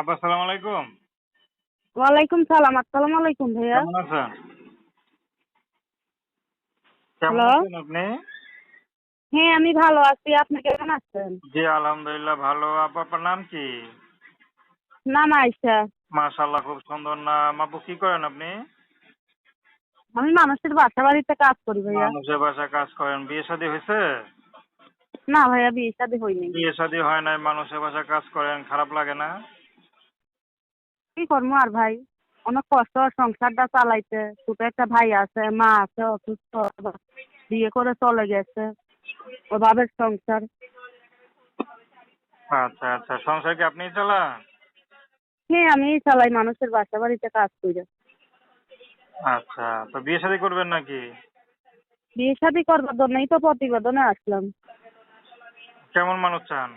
আপা সালাম আলাইকুম। ওয়ালাইকুম সালাম আসসালামু আলাইকুম ভাইয়া। কেমন আছেন? কেমন আছেন আপনি? হ্যাঁ আমি ভালো আছি। আপনি কেমন আছেন? জি আলহামদুলিল্লাহ ভালো। আপা আপনার নাম কি? নাম মাশাআল্লাহ খুব সুন্দর নাম। আপু কি করেন আপনি? আমি মানুষের বাসা বাড়িতে কাজ করি ভাইয়া। মানুষের বাসায় কাজ করেন। বিয়ে শাদী হয়েছে? না ভাইয়া বিয়ে শাদী হয়নি। বিয়ে শাদী হয় নাই মানুষের বাসায় কাজ করেন। খারাপ লাগে না? কি করব আর ভাই? অনেক কষ্ট সংসারটা চালাইতে ছোট একটা ভাই আছে মা আছে অসুস্থ বিয়ে করে চলে গেছে। ওভাবে সংসার। আচ্ছা আচ্ছা। সংসার কি আপনি চালান? হ্যাঁ আমি চালাই মানুষের বাসা বাড়িতে কাজ করি। আচ্ছা তো বিয়ে শাদী করবেন নাকি? বিয়ে শাদী করবার জন্যই তো প্রতিবেদনে আসলাম। কেমন মানুষ চান?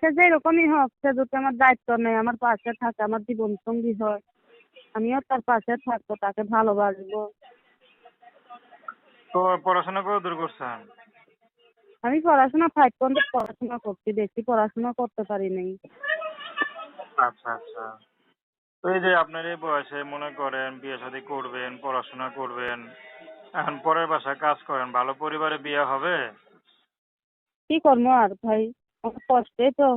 সে যেরকমই হোক সে যদি আমার দায়িত্ব নেই আমার পাশে থাকে আমার জীবন সঙ্গী হয়। আমিও তার পাশে থাকব তাকে ভালোবাসবো। তো পড়াশোনা করে দূর করছেন? আমি পড়াশোনা ফাইভ পর্যন্ত পড়াশোনা করছি বেশি পড়াশোনা করতে পারি নাই। আচ্ছা আচ্ছা। তো এই যে আপনার এই বয়সে মনে করেন বিয়ে শাদী করবেন পড়াশোনা করবেন এখন পরের বাসায় কাজ করেন ভালো পরিবারে বিয়ে হবে? কি করব আর ভাই? কষ্টে তো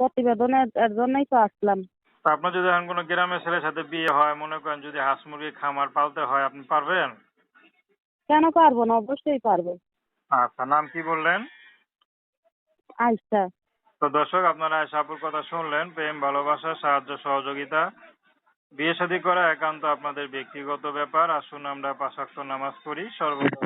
প্রতিবেদনে এর জন্যই তো আসলাম। আপনার যদি এখন কোনো গ্রামের ছেলের সাথে বিয়ে হয় মনে করেন যদি হাঁস মুরগি খামার পালতে হয় আপনি পারবেন? কেন পারব না? অবশ্যই পারব। আচ্ছা নাম কি বললেন? তো দর্শক আপনারা আশাপুর কথা শুনলেন প্রেম ভালোবাসা সাহায্য সহযোগিতা বিয়ে শাদী করা একান্ত আপনাদের ব্যক্তিগত ব্যাপার। আসুন আমরা পাঁচ নামাজ পড়ি সর্বদা